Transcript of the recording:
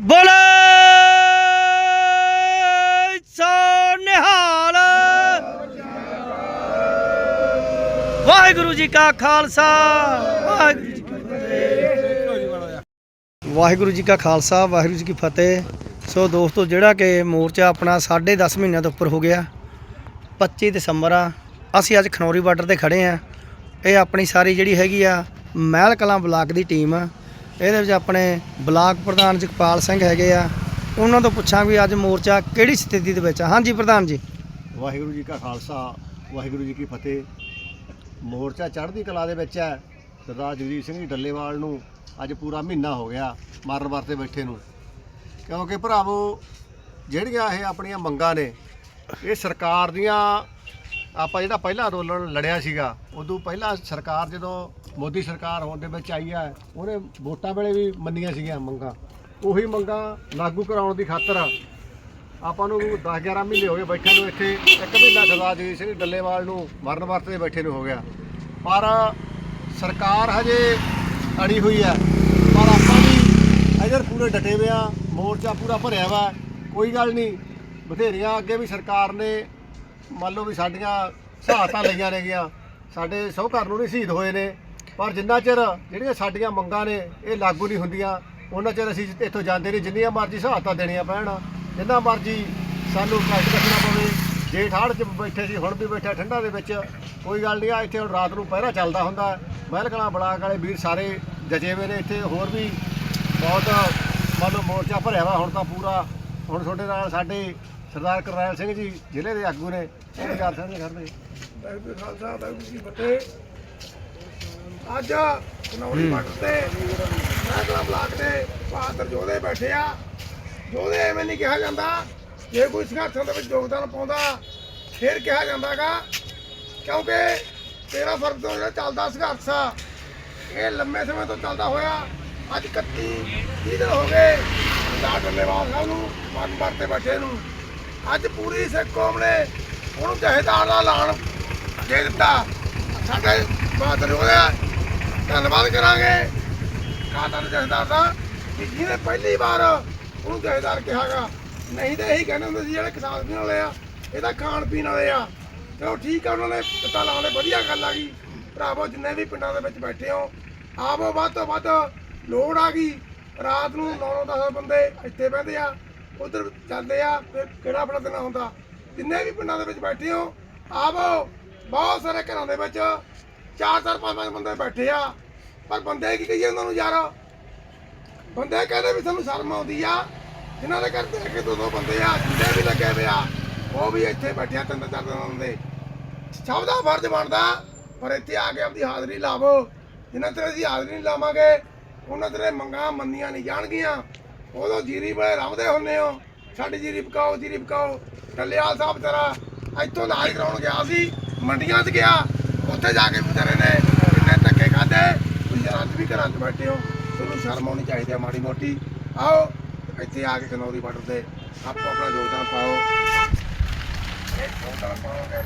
ਬੋਲੇ ਸੋ ਨਿਹਾਲ। ਵਾਹਿਗੁਰੂ ਜੀ ਕਾ ਖਾਲਸਾ। ਵਾਹਿਗੁਰੂ ਜੀ ਕੀ ਫਤਿਹ। ਵਾਹਿਗੁਰੂ ਜੀ ਕਾ ਖਾਲਸਾ, ਵਾਹਿਗੁਰੂ ਜੀ ਕੀ ਫਤਿਹ। ਸੋ ਦੋਸਤੋ, ਜਿਹੜਾ ਕਿ ਮੋਰਚਾ ਆਪਣਾ 10.5 ਮਹੀਨਿਆਂ ਤੋਂ ਉੱਪਰ ਹੋ ਗਿਆ 25 ਦਸੰਬਰ ਆ। ਅਸੀਂ ਅੱਜ ਖਨੌਰੀ ਬਾਰਡਰ ਤੇ ਖੜੇ ਆ। ਇਹ ਆਪਣੀ ਸਾਰੀ ਜਿਹੜੀ ਹੈਗੀ ਆ ਮਹਿਲ ਕਲਾਂ ਬਲਾਕ ਦੀ ਟੀਮ ਆ। ਇਹਦੇ ਵਿੱਚ ਆਪਣੇ ਬਲਾਕ ਪ੍ਰਧਾਨ ਜਗਪਾਲ ਸਿੰਘ ਹੈਗੇ ਆ। ਉਹਨਾਂ ਤੋਂ ਪੁੱਛਾਂ ਵੀ ਅੱਜ ਮੋਰਚਾ ਕਿਹੜੀ ਸਥਿਤੀ ਦੇ ਵਿੱਚ ਆ। ਹਾਂਜੀ ਪ੍ਰਧਾਨ ਜੀ। ਵਾਹਿਗੁਰੂ ਜੀ ਕਾ ਖਾਲਸਾ, ਵਾਹਿਗੁਰੂ ਜੀ ਕੀ ਫਤਿਹ। ਮੋਰਚਾ ਚੜ੍ਹਦੀ ਕਲਾ ਦੇ ਵਿੱਚ ਹੈ। ਸਰਦਾਰ ਜਗਜੀਤ ਸਿੰਘ ਜੀ ਡੱਲੇਵਾਲ ਨੂੰ ਅੱਜ ਪੂਰਾ ਮਹੀਨਾ ਹੋ ਗਿਆ ਮਾਰਨ ਵਰਤੇ ਬੈਠੇ ਨੂੰ। ਕਿਉਂਕਿ ਭਰਾਵੋ, ਜਿਹੜੀਆਂ ਇਹ ਆਪਣੀਆਂ ਮੰਗਾਂ ਨੇ, ਇਹ ਸਰਕਾਰ ਦੀਆਂ, ਆਪਾਂ ਜਿਹੜਾ ਪਹਿਲਾ ਅੰਦੋਲਨ ਲੜਿਆ ਸੀਗਾ, ਉਦੋਂ ਪਹਿਲਾਂ ਸਰਕਾਰ ਜਦੋਂ ਮੋਦੀ ਸਰਕਾਰ ਹੋਣ ਦੇ ਵਿੱਚ ਆਈ ਹੈ ਉਹਨੇ ਵੋਟਾਂ ਵੇਲੇ ਵੀ ਮੰਨੀਆਂ ਸੀਗੀਆਂ ਮੰਗਾਂ। ਉਹੀ ਮੰਗਾਂ ਲਾਗੂ ਕਰਾਉਣ ਦੀ ਖਾਤਰ ਆਪਾਂ ਨੂੰ 10 11 ਮਹੀਨੇ ਹੋ ਗਏ ਬੈਠਿਆਂ ਨੂੰ ਇੱਥੇ, ਇੱਕ ਮਹੀਨਾ ਸਰਦਾਰ ਜਗਜੀਤ ਸਿੰਘ ਡੱਲੇਵਾਲ ਨੂੰ ਮਰਨ ਵਰਤੇ ਬੈਠੇ ਨੂੰ ਹੋ ਗਿਆ। ਪਰ ਸਰਕਾਰ ਹਜੇ ਅੜੀ ਹੋਈ ਹੈ ਪਰ ਆਪਾਂ ਵੀ ਇਧਰ ਪੂਰੇ ਡਟੇ ਹੋਏ ਆ, ਮੋਰਚਾ ਪੂਰਾ ਭਰਿਆ ਵਾ, ਕੋਈ ਗੱਲ ਨਹੀਂ। ਬਥੇਰੀਆਂ ਅੱਗੇ ਵੀ ਸਰਕਾਰ ਨੇ, ਮੰਨ ਲਓ ਵੀ ਸਾਡੀਆਂ ਸਹਾਇਤਾ ਲਈਆਂ ਨੇਗੀਆਂ। ਸਾਡੇ ਸਹੁੰ ਘਰ ਨੂੰ ਨਹੀਂ ਸ਼ਹੀਦ ਹੋਏ ਨੇ। ਪਰ ਜਿੰਨਾ ਚਿਰ ਜਿਹੜੀਆਂ ਸਾਡੀਆਂ ਮੰਗਾਂ ਨੇ ਇਹ ਲਾਗੂ ਨਹੀਂ ਹੁੰਦੀਆਂ, ਉਹਨਾਂ ਚਿਰ ਅਸੀਂ ਇੱਥੋਂ ਜਾਂਦੇ ਨਹੀਂ। ਜਿੰਨੀਆਂ ਮਰਜ਼ੀ ਸਹਾਇਤਾ ਦੇਣੀਆਂ ਪੈਣ, ਜਿੰਨਾ ਮਰਜ਼ੀ ਸਾਨੂੰ ਕਸ਼ਟ ਰੱਖਣਾ ਪਵੇ। ਜੇ ਠਾੜ 'ਚ ਬੈਠੇ ਸੀ, ਹੁਣ ਵੀ ਬੈਠਾ ਠੰਡਾ ਦੇ ਵਿੱਚ। ਕੋਈ ਗੱਲ ਨਹੀਂ ਆ, ਇੱਥੇ ਹੁਣ ਰਾਤ ਨੂੰ ਪਹਿਰਾ ਚੱਲਦਾ ਹੁੰਦਾ। ਮਹਿਲ ਕਲਾਂ ਬਲਾਕ ਵਾਲੇ ਵੀਰ ਸਾਰੇ ਜਜੇ ਹੋਏ ਨੇ ਇੱਥੇ। ਹੋਰ ਵੀ ਬਹੁਤ ਮੰਨ ਲਓ ਮੋਰਚਾ ਭਰਿਆ ਵਾ ਹੁਣ ਤਾਂ ਪੂਰਾ। ਹੁਣ ਤੁਹਾਡੇ ਨਾਲ ਸਾਡੇ ਸਰਦਾਰ ਕਰਨੈਲ ਸਿੰਘ ਜੀ ਜ਼ਿਲ੍ਹੇ ਦੇ ਆਗੂ ਨੇ। ਉਹ ਚਾਰ ਸਾਹਮਣੇ ਖੜਦੇ ਵਾਹਿਗੁਰੂ ਜੀ ਜੀ ਕੀ ਅੱਜ ਕਨੌਰੀ ਬਾਰਡਰ ਤੇ ਨਾਗਲਾ ਬਲਾਕ ਦੇ ਬਹਾਦਰ ਯੋਧੇ ਬੈਠੇ ਆ। ਯੋਧੇ ਐਵੇਂ ਨਹੀਂ ਕਿਹਾ ਜਾਂਦਾ ਜੇ ਕੋਈ ਸੰਘਰਸ਼ਾਂ ਦੇ ਵਿੱਚ ਯੋਗਦਾਨ ਪਾਉਂਦਾ ਫਿਰ ਕਿਹਾ ਜਾਂਦਾਗਾ ਕਿਉਂਕਿ 13 ਫਰਵਰੀ ਤੋਂ ਜਿਹੜਾ ਚੱਲਦਾ ਸੰਘਰਸ਼ ਆ ਇਹ ਲੰਮੇ ਸਮੇਂ ਤੋਂ ਚੱਲਦਾ ਹੋਇਆ ਅੱਜ 31 30 ਦਿਨ ਹੋ ਗਏ ਸਰਦਾਰ ਡੱਲੇਵਾਲ ਸਾਹਿਬ ਨੂੰ ਮਨ ਮਰਤੇ ਬੈਠੇ ਨੂੰ। ਅੱਜ ਪੂਰੀ ਸਿੱਖ ਕੌਮ ਨੇ ਉਹਨੂੰ ਜਹੇਦਾਰ ਦਾ ਐਲਾਨ ਦੇ ਦਿੱਤਾ। ਸਾਡੇ ਬਹਾਦਰ ਹੋਇਆ ਧੰਨਵਾਦ ਕਰਾਂਗੇ। ਕਾਦਰ ਜਹੇਦਾਰ ਦਾ। ਕਿ ਜਿਹਨੇ ਪਹਿਲੀ ਵਾਰ ਉਹਨੂੰ ਜਹੇਦਾਰ ਕਿਹਾਗਾ, ਨਹੀਂ ਤਾਂ ਇਹੀ ਕਹਿੰਦੇ ਹੁੰਦੇ ਸੀ ਜਿਹੜੇ ਕਿਸਾਨ ਪੀਣ ਵਾਲੇ ਆ, ਇਹ ਤਾਂ ਖਾਣ ਪੀਣ ਵਾਲੇ ਆ। ਤੇ ਉਹ ਠੀਕ ਆ, ਉਹਨਾਂ ਨੇ ਪਤਾ ਲਾਉਣੇ ਵਧੀਆ ਗੱਲ ਆ ਗਈ। ਭਰਾਵੋ, ਜਿੰਨੇ ਵੀ ਪਿੰਡਾਂ ਦੇ ਵਿੱਚ ਬੈਠੇ ਹੋ ਆਵੋ ਵੱਧ ਤੋਂ ਵੱਧ ਲੋੜ ਆ ਗਈ। ਰਾਤ ਨੂੰ 9-10 ਬੰਦੇ ਇੱਥੇ ਬਹਿੰਦੇ ਆ, ਉਧਰ ਜਾਂਦੇ ਆ, ਫਿਰ ਕਿਹੜਾ ਆਪਣਾ ਦਿਨ ਹੁੰਦਾ? ਜਿੰਨੇ ਵੀ ਪਿੰਡਾਂ ਦੇ ਵਿੱਚ ਬੈਠੇ ਹੋ ਆਵੋ ਬਹੁਤ ਸਾਰੇ ਘਰਾਂ ਦੇ ਵਿੱਚ ਚਾਰ ਚਾਰ ਪੰਜ ਪੰਜ ਬੰਦੇ ਬੈਠੇ ਆ। ਪਰ ਬੰਦੇ ਕੀ ਕਹੀਏ ਉਹਨਾਂ ਨੂੰ ਯਾਰ? ਬੰਦੇ ਕਹਿੰਦੇ ਵੀ ਸਾਨੂੰ ਸ਼ਰਮ ਆਉਂਦੀ ਆ। ਜਿਨ੍ਹਾਂ ਦੇ ਘਰ ਦੇ ਕੇ ਦੋ ਦੋ ਬੰਦੇ ਆ, ਜਿੰਨੇ ਵੀ ਲੱਗੇ ਹੋਏ ਆ, ਉਹ ਵੀ ਇੱਥੇ ਬੈਠੇ ਤਿੰਨ ਚਾਰ ਦਿਨਾਂ ਦੇ। ਸਭ ਦਾ ਫਰਜ਼ ਬਣਦਾ, ਪਰ ਇੱਥੇ ਆ ਕੇ ਆਪਦੀ ਹਾਜ਼ਰੀ ਲਾਵੋ। ਜਿੰਨਾ ਤੇਰੇ ਦੀ ਹਾਜ਼ਰੀ ਨਹੀਂ ਲਾਵਾਂਗੇ, ਉਹਨਾਂ ਤੇਰੇ ਮੰਗਾਂ ਮੰਨੀਆਂ ਨਹੀਂ ਜਾਣਗੀਆਂ। ਉਦੋਂ ਜੀਰੀ ਬੜੇ ਰਵਦੇ ਹੁੰਨੇ ਹੋ। ਸਾਡੀ ਜੀਰੀ ਪਕਾਓ ਜੀਰੀ ਪਕਾਓ। ਟੱਲਿਆਲ ਸਾਹਿਬ ਤੇਰਾ ਇੱਥੋਂ ਇਲਾਜ ਕਰਾਉਣ ਗਿਆ ਸੀ, ਮੰਡੀਆਂ 'ਚ ਗਿਆ। ਉੱਥੇ ਜਾ ਕੇ ਵਿਚਾਰੇ ਨੇ ਕਿੰਨੇ ਧੱਕੇ ਖਾਦੇ ਤੁਸੀਂ ਅੱਜ ਵੀ ਘਰਾਂ 'ਚ ਬੈਠੇ ਹੋ। ਤੁਹਾਨੂੰ ਸ਼ਰਮ ਆਉਣੀ ਚਾਹੀਦੀ ਹੈ ਮਾੜੀ ਮੋਟੀ। ਆਓ, ਇੱਥੇ ਆ ਕੇ ਕਨੌਰੀ ਬਾਰਡਰ ਤੇ ਆਪੋ ਆਪਣਾ ਯੋਗਦਾਨ ਪਾਓ ਇਹ ਯੋਗਦਾਨ ਪਾਓਗੇ।